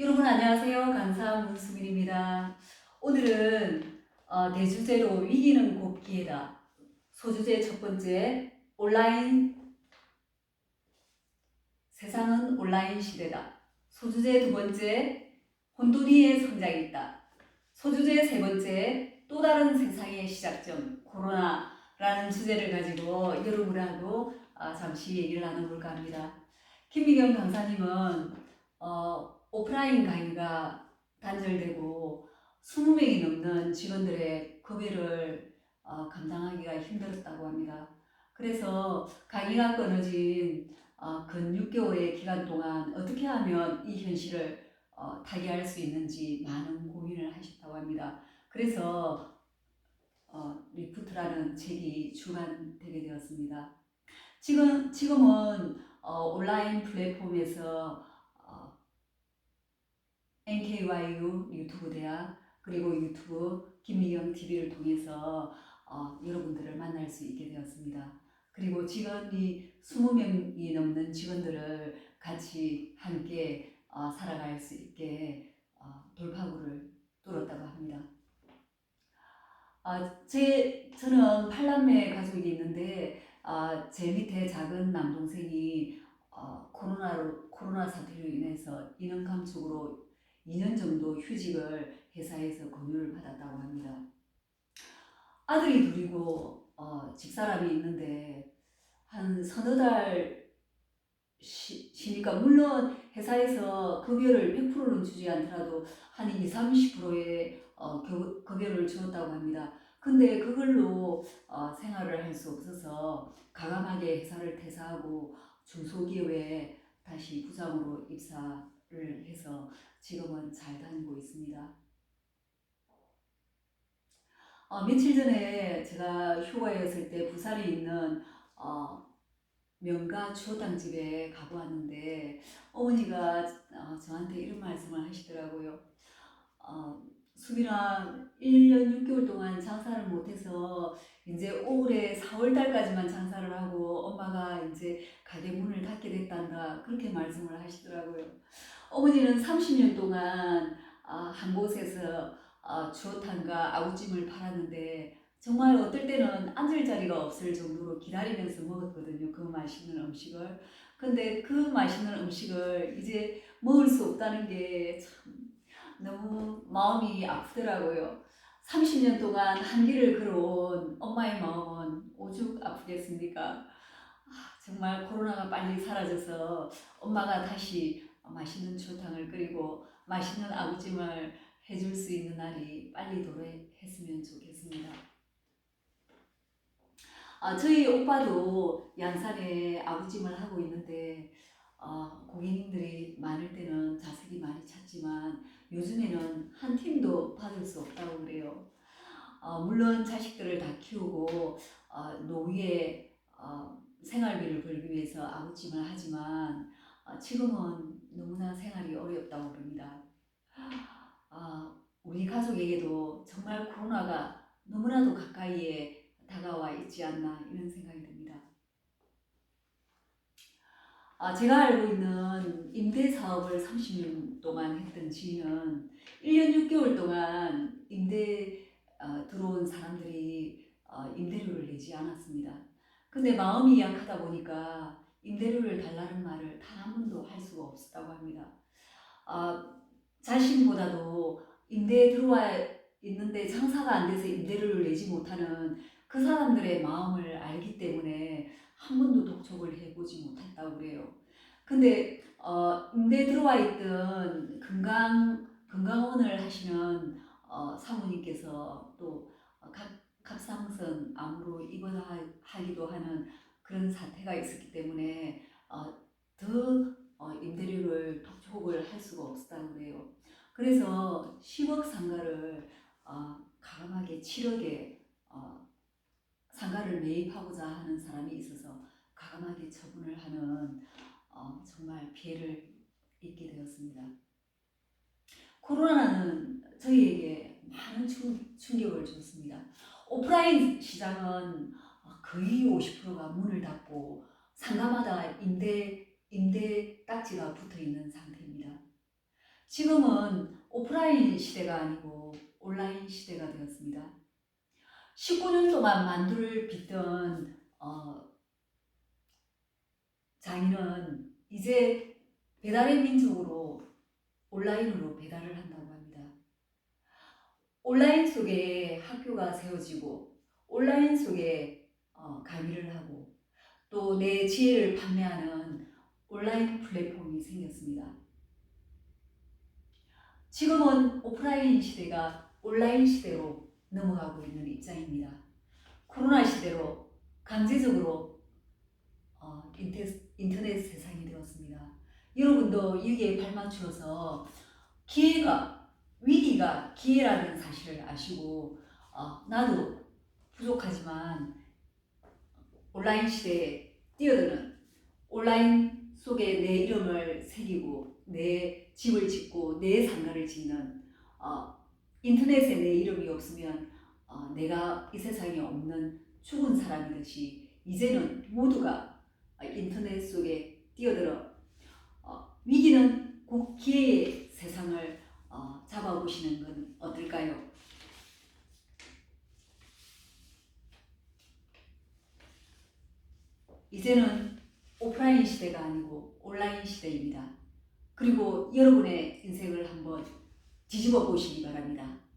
여러분 안녕하세요. 강사 문수민입니다. 오늘은 어, 대주제로 위기는 곧 기회다. 소주제 첫 번째 온라인 세상은 온라인 시대다. 소주제 두 번째 혼돈이의 성장이 있다. 소주제 세 번째 또 다른 세상의 시작점 코로나라는 주제를 가지고 여러분하고 아, 잠시 얘기를 나눠볼까 합니다. 김미경 강사님은 어, 오프라인 강의가 단절되고 20명이 넘는 직원들의 급여를 어, 감당하기가 힘들었다고 합니다. 그래서 강의가 끊어진 어, 근 6개월의 기간 동안 어떻게 하면 이 현실을 어, 타개할 수 있는지 많은 고민을 하셨다고 합니다. 그래서 어, 리프트라는 책이 출간되게 되었습니다. 지금, 지금은 어, 온라인 플랫폼에서 어, NKYU 유튜브 대학 그리고 유튜브 김미경 TV를 통해서 어, 여러분들을 만날 수 있게 되었습니다. 그리고 직원이 20명이 넘는 직원들을 같이 함께 어, 살아갈 수 있게 어, 돌파구를 뚫었다고 합니다. 아, 제 저는 팔남매 가족이 있는데 아, 제 밑에 작은 남동생이 어, 코로나로 코로나 사태로 인해서 인원 감축으로 2년 정도 휴직을 회사에서 권유를 받았다고 합니다. 아들이 둘이고 어, 집사람이 있는데 한 서너 달 쉬, 쉬니까 물론 회사에서 급여를 100%는 주지 않더라도 한 2, 30%의 어, 겨- 급여를 주었다고 합니다. 근데 그걸로 어, 생활을 할 수 없어서 가감하게 회사를 퇴사하고 중소기업에 다시 부장으로 입사를 해서 지금은 잘 다니고 있습니다. 어, 며칠 전에 제가 휴가였을 때 부산에 있는 어, 명가 추어탕 집에 가보았는데 어머니가 어, 저한테 이런 말씀을 하시더라고요. 어, 수빈아 1년 6개월 동안 장사를 못해서 이제 올해 4월 달까지만 장사를 하고 엄마가 이제 가게 문을 닫게 됐단다 그렇게 말씀을 하시더라고요. 어머니는 30년 동안 아, 한 곳에서 아, 주어탕과 아구찜을 팔았는데 정말 어떨 때는 앉을 자리가 없을 정도로 기다리면서 먹었거든요. 그 맛있는 음식을. 근데 그 맛있는 음식을 이제 먹을 수 없다는 게참 너무 마음이 아프더라고요. 30년 동안 한 길을 걸어온 엄마의 마음은 오죽 아프겠습니까? 아, 정말 코로나가 빨리 사라져서 엄마가 다시 맛있는 추어탕을 끓이고 맛있는 아구찜을 해줄 수 있는 날이 빨리 도래했으면 좋겠습니다. 아, 저희 오빠도 양산에 아구찜을 하고 있는데 어, 고객님들이 많을 때는 자석이 많이 찼지만 요즘에는 한 팀도 받을 수 없다고 그래요. 어, 물론 자식들을 다 키우고 어, 노후에 어, 생활비를 벌기 위해서 아구찜을 하지만 어, 지금은 너무나 생활이 어렵다고 그럽니다. 아, 우리 가족에게도 정말 코로나가 너무나도 가까이에 다가와 있지 않나 이런 생각이 듭니다. 아, 제가 알고 있는 임대 사업을 30년 동안 했던 지인은 1년 6개월 동안 임대 어, 들어온 사람들이 어, 임대료를 내지 않았습니다. 근데 마음이 약하다 보니까 임대료를 달라는 말을 단 한 번도 할 수가 없었다고 합니다. 아, 자신보다도 임대에 들어와 있는데 장사가 안 돼서 임대료를 내지 못하는 그 사람들의 마음을 알기 때문에 한 번도 독촉을 해보지 못했다고 그래요. 근데 어, 임대 들어와 있던 건강 건강원을 하시는 어, 사모님께서 또 어, 갑, 갑상선 암으로 입원하기도 하는 그런 사태가 있었기 때문에 어, 더 어, 임대료를 독촉을 할 수가 없었다고 그래요. 그래서 10억 상가를 어, 가감하게 7억에 어, 상가를 매입하고자 하는 사람이 있어서 가감하게 처분을 하는 어, 정말 피해를 입게 되었습니다. 코로나는 저희에게 많은 충, 충격을 줬습니다. 오프라인 시장은 어, 거의 50%가 문을 닫고 상가마다 임대 임대 딱지가 붙어 있는 상태입니다. 지금은 오프라인 시대가 아니고 온라인 시대가 되었습니다. 19년 동안 만두를 빚던 어, 장인은 이제 배달의 민족으로 온라인으로 배달을 한다고 합니다. 온라인 속에 학교가 세워지고 온라인 속에 어, 강의를 하고 또 내 지혜를 판매하는 온라인 플랫폼이 생겼습니다. 지금은 오프라인 시대가 온라인 시대로 넘어가고 있는 입장입니다. 코로나 시대로 강제적으로 어, 인터넷 세상이 되었습니다. 여러분도 여기에 발맞추어서 기회가 위기가 기회라는 사실을 아시고 어, 나도 부족하지만 온라인 시대에 뛰어드는 온라인 속에 내 이름을 새기고 내 집을 짓고 내 상가를 짓는 어, 인터넷에 내 이름이 없으면 어, 내가 이 세상에 없는 죽은 사람이듯이 이제는 모두가 어, 인터넷 속에 뛰어들어 어, 위기는 곧 기회의 세상을 어, 잡아보시는 건 어떨까요? 이제는 오프라인 시대가 아니고 온라인 시대입니다. 그리고 여러분의 인생을 한번 뒤집어 보시기 바랍니다.